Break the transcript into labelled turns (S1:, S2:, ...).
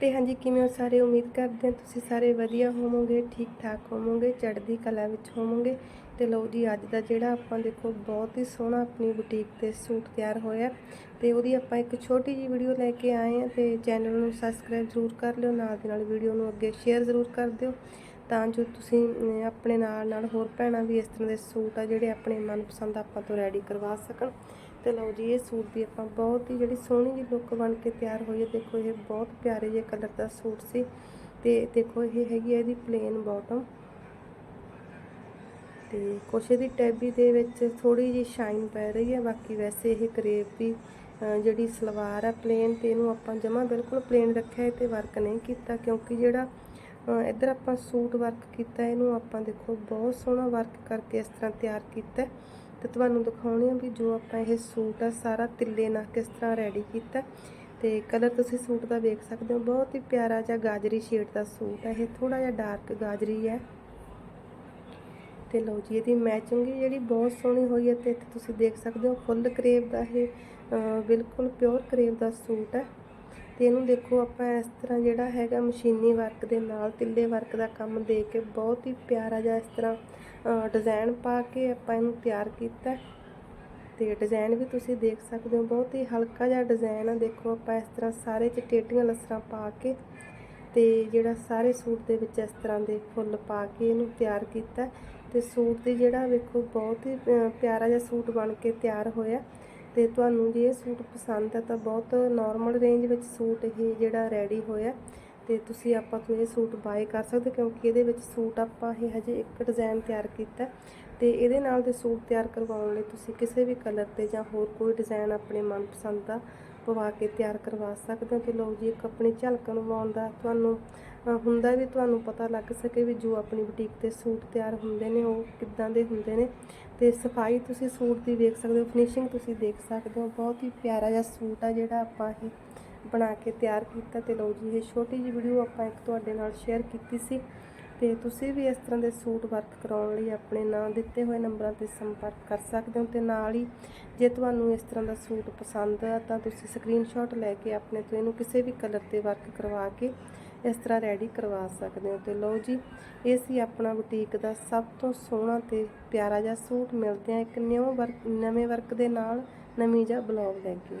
S1: ਤੇ ਹਾਂਜੀ, ਕਿਵੇਂ ਹੋ ਸਾਰੇ? ਉਮੀਦ ਕਰਦੇ ਹਾਂ ਤੁਸੀਂ ਸਾਰੇ ਵਧੀਆ ਹੋਵੋਗੇ ਠੀਕ ਠਾਕ ਹੋਵੋਗੇ, ਚੜ੍ਹਦੀ ਕਲਾ ਵਿੱਚ ਹੋਵੋਗੇ। ਤੇ ਲਓ ਜੀ, ਅੱਜ ਦਾ ਜਿਹੜਾ ਆਪਾਂ ਦੇਖੋ ਬਹੁਤ ਹੀ ਸੋਹਣਾ ਆਪਣੀ ਬੁਟੀਕ ਤੇ ਸੂਟ ਤਿਆਰ ਹੋਇਆ। ਤੇ ਉਹਦੀ ਆਪਾਂ ਇੱਕ ਛੋਟੀ ਜੀ ਵੀਡੀਓ ਲੈ ਕੇ ਆਏ ਹਾਂ ਤੇ ਚੈਨਲ ਨੂੰ ਸਬਸਕ੍ਰਾਈਬ ਜ਼ਰੂਰ ਕਰ ਲਿਓ, ਨਾਲ ਦੀ ਨਾਲ ਵੀਡੀਓ ਨੂੰ ਅੱਗੇ ਸ਼ੇਅਰ ਜ਼ਰੂਰ ਕਰ ਦਿਓ। ਤਾਂ ਜੋ ਤੁਸੀਂ ਆਪਣੇ ਨਾਲ ਨਾਲ ਹੋਰ ਭੈਣਾਂ ਵੀ ਇਸ ਤਰ੍ਹਾਂ ਦੇ ਸੂਟ ਆ ਜਿਹੜੇ ਆਪਣੇ ਮਨਪਸੰਦ ਆਪਾਂ ਤੋਂ ਰੈਡੀ ਕਰਵਾ ਸਕਣ। ਤੇ ਲਓ ਜੀ, ਇਹ ਸੂਟ ਦੀ ਆਪਾਂ ਬਹੁਤ ਹੀ ਜਿਹੜੀ ਸੋਹਣੀ ਜਿਹੀ ਲੁੱਕ ਬਣ ਕੇ ਤਿਆਰ ਹੋਈ ਹੈ। ਦੇਖੋ, ਇਹ ਬਹੁਤ ਪਿਆਰੇ ਜਿਹੇ ਕਲਰ ਦਾ ਸੂਟ ਸੀ ਤੇ ਦੇਖੋ, ਇਹ ਹੈਗੀ ਹੈ ਇਹਦੀ ਪਲੇਨ ਬਾਟਮ ਤੇ ਕੁਛ ਇਹਦੀ ਟੈਬੀ ਦੇ ਵਿੱਚ ਥੋੜੀ ਜਿਹੀ ਸ਼ਾਈਨ ਪੈ ਰਹੀ ਹੈ। ਬਾਕੀ ਵੈਸੇ ਇਹ ਕਰੇਪ ਦੀ ਜਿਹੜੀ ਸਲਵਾਰ ਆ ਪਲੇਨ ਤੇ ਇਹਨੂੰ ਆਪਾਂ ਜਮਾ ਬਿਲਕੁਲ ਪਲੇਨ ਰੱਖਿਆ ਹੈ ਤੇ ਵਰਕ ਨਹੀਂ ਕੀਤਾ ਕਿਉਂਕਿ ਜਿਹੜਾ ਇੱਧਰ ਆਪਾਂ ਸੂਟ ਵਰਕ ਕੀਤਾ, ਇਹਨੂੰ ਆਪਾਂ ਦੇਖੋ, ਬਹੁਤ ਸੋਹਣਾ ਵਰਕ ਕਰਕੇ ਇਸ ਤਰ੍ਹਾਂ ਤਿਆਰ ਕੀਤਾ। ਤੇ ਤੁਹਾਨੂੰ ਦਿਖਾਉਣੀ ਆ ਵੀ ਜੋ ਆਪਾਂ ਇਹ ਸੂਟ ਆ, ਸਾਰਾ ਤਿੱਲੇ ਨਾਲ ਕਿਸ ਤਰ੍ਹਾਂ ਰੈਡੀ ਕੀਤਾ। ਹੈ। ਤੇ ਕਲਰ ਤੁਸੀਂ ਸੂਟ ਦਾ ਵੇਖ ਸਕਦੇ ਹੋ, ਬਹੁਤ ਹੀ ਪਿਆਰਾ ਜਿਹਾ ਗਾਜਰੀ ਸ਼ੇਡ ਦਾ ਸੂਟ ਹੈ ਇਹ ਥੋੜਾ ਜਿਹਾ ਡਾਰਕ ਗਾਜਰੀ ਹੈ ਤੇ ਲਓ ਜੀ, ਇਹਦੀ ਮੈਚਿੰਗ ਜਿਹੜੀ ਬਹੁਤ ਸੋਹਣੀ ਹੋਈ ਹੈ ਤੇ ਇੱਥੇ ਤੁਸੀਂ ਦੇਖ ਸਕਦੇ ਹੋ ਫੁੱਲ ਕਰੇਵ ਦਾ ਇਹ ਬਿਲਕੁਲ ਪਿਓਰ ਕਰੇਵ ਦਾ ਸੂਟ ਹੈ ਤੇ ਇਹਨੂੰ ਦੇਖੋ ਆਪਾਂ ਇਸ ਤਰ੍ਹਾਂ ਜਿਹੜਾ ਹੈਗਾ ਮਸ਼ੀਨੀ ਵਰਕ ਦੇ ਨਾਲ, ਤਿੱਲੇ ਵਰਕ ਦਾ ਕੰਮ ਦੇ ਕੇ ਬਹੁਤ ਹੀ ਪਿਆਰਾ ਜਿਹਾ ਇਸ ਤਰ੍ਹਾਂ ਡਿਜ਼ਾਈਨ ਪਾ ਕੇ ਆਪਾਂ ਇਹਨੂੰ ਤਿਆਰ ਕੀਤਾ। ਹੈ। ਤੇ ਡਿਜ਼ਾਈਨ ਵੀ ਤੁਸੀਂ ਦੇਖ ਸਕਦੇ ਹੋ, ਬਹੁਤ ਹੀ ਹਲਕਾ ਜਿਹਾ ਡਿਜ਼ਾਈਨ ਆ। ਦੇਖੋ ਆਪਾਂ ਇਸ ਤਰ੍ਹਾਂ ਸਾਰੇ ਚ ਟੇਟੀਆਂ ਲਸਰਾਂ ਪਾ ਕੇ ਤੇ ਜਿਹੜਾ ਸਾਰੇ ਸੂਟ ਦੇ ਵਿੱਚ ਇਸ ਤਰ੍ਹਾਂ ਦੇ ਫੁੱਲ ਪਾ ਕੇ ਇਹਨੂੰ ਤਿਆਰ ਕੀਤਾ। ਤੇ ਸੂਟ ਦੀ ਜਿਹੜਾ ਵੇਖੋ ਬਹੁਤ ਹੀ ਪਿਆਰਾ ਜਿਹਾ ਸੂਟ ਬਣ ਕੇ ਤਿਆਰ ਹੋਇਆ। ਤੇ ਤੁਹਾਨੂੰ ਜੇ ਇਹ ਸੂਟ ਪਸੰਦ ਹੈ ਤਾਂ ਬਹੁਤ ਨਾਰਮਲ ਰੇਂਜ ਵਿੱਚ ਸੂਟ ਇਹ ਜਿਹੜਾ ਰੈਡੀ ਹੋਇਆ ਤੇ ਤੁਸੀਂ ਆਪਾਂ ਤੋਂ ਇਹ ਸੂਟ ਬਾਏ ਕਰ ਸਕਦੇ ਕਿਉਂਕਿ ਇਹਦੇ ਵਿੱਚ ਸੂਟ ਆਪਾਂ ਇਹ ਹਜੇ ਇੱਕ ਡਿਜ਼ਾਈਨ ਤਿਆਰ ਕੀਤਾ ਤੇ ਇਹਦੇ ਨਾਲ ਦੇ ਸੂਟ ਤਿਆਰ ਕਰਵਾਉਣ ਲਈ ਤੁਸੀਂ ਕਿਸੇ ਵੀ ਕਲਰ ਤੇ ਜਾਂ ਹੋਰ ਕੋਈ ਡਿਜ਼ਾਈਨ ਆਪਣੇ ਮਨਪਸੰਦ ਦਾ ਪਵਾ ਕੇ ਤਿਆਰ ਕਰਵਾ ਸਕਦੇ ਹੋ ਤੇ ਲਓ ਜੀ, ਇੱਕ ਆਪਣੀ ਝਲਕ ਨਿਵਾਉਣ ਦਾ ਤੁਹਾਨੂੰ ਹੁੰਦਾ ਵੀ ਤੁਹਾਨੂੰ ਪਤਾ ਲੱਗ ਸਕੇ ਵੀ ਜੋ ਆਪਣੀ ਬੁਟੀਕ ਤੇ ਸੂਟ ਤਿਆਰ ਹੁੰਦੇ ਨੇ, ਉਹ ਕਿੱਦਾਂ ਦੇ ਹੁੰਦੇ ਨੇ। ਤੇ ਸਫ਼ਾਈ ਤੁਸੀਂ ਸੂਟ ਦੀ ਦੇਖ ਸਕਦੇ ਹੋ ਫਿਨਿਸ਼ਿੰਗ ਤੁਸੀਂ ਦੇਖ ਸਕਦੇ ਹੋ, ਬਹੁਤ ਹੀ ਪਿਆਰਾ ਜਿਹਾ ਸੂਟ ਆ ਜਿਹੜਾ ਆਪਾਂ ਇਹ ਬਣਾ ਕੇ ਤਿਆਰ ਕੀਤਾ। ਤੇ ਲਓ ਜੀ, ਇਹ ਛੋਟੀ ਜਿਹੀ ਵੀਡੀਓ ਆਪਾਂ ਇੱਕ ਤੁਹਾਡੇ ਨਾਲ ਸ਼ੇਅਰ ਕੀਤੀ ਸੀ। ਤੇ ਤੁਸੀਂ ਵੀ ਇਸ ਤਰ੍ਹਾਂ ਦੇ ਸੂਟ ਵਰਕ ਕਰਾਉਣ ਲਈ ਆਪਣੇ ਨਾਂ ਦਿੱਤੇ ਹੋਏ ਨੰਬਰਾਂ ਤੇ ਸੰਪਰਕ ਕਰ ਸਕਦੇ ਹੋ ਤੇ ਨਾਲ ਹੀ ਜੇ ਤੁਹਾਨੂੰ ਇਸ ਤਰ੍ਹਾਂ ਦਾ ਸੂਟ ਪਸੰਦ ਆ ਤਾਂ ਤੁਸੀਂ ਸਕਰੀਨਸ਼ਾਟ ਲੈ ਕੇ ਆਪਣੇ ਤੋਂ ਇਹਨੂੰ ਕਿਸੇ ਵੀ ਕਲਰ ਤੇ ਵਰਕ ਕਰਵਾ ਕੇ ਇਸ ਤਰ੍ਹਾਂ ਰੈਡੀ ਕਰਵਾ ਸਕਦੇ ਹੋ ਤੇ ਲਓ ਜੀ, ਇਹ ਸੀ ਆਪਣਾ ਬੁਟੀਕ ਦਾ ਸਭ ਤੋਂ ਸੋਹਣਾ ਤੇ ਪਿਆਰਾ ਜਿਹਾ ਸੂਟ, ਮਿਲਦੇ ਆ ਇੱਕ ਨਿਊ ਵਰਕ, ਨਵੇਂ ਵਰਕ ਦੇ ਨਾਲ ਨਵੀਂ ਜਿਹਾ ਬਲੌਗ ਲੈ ਕੇ।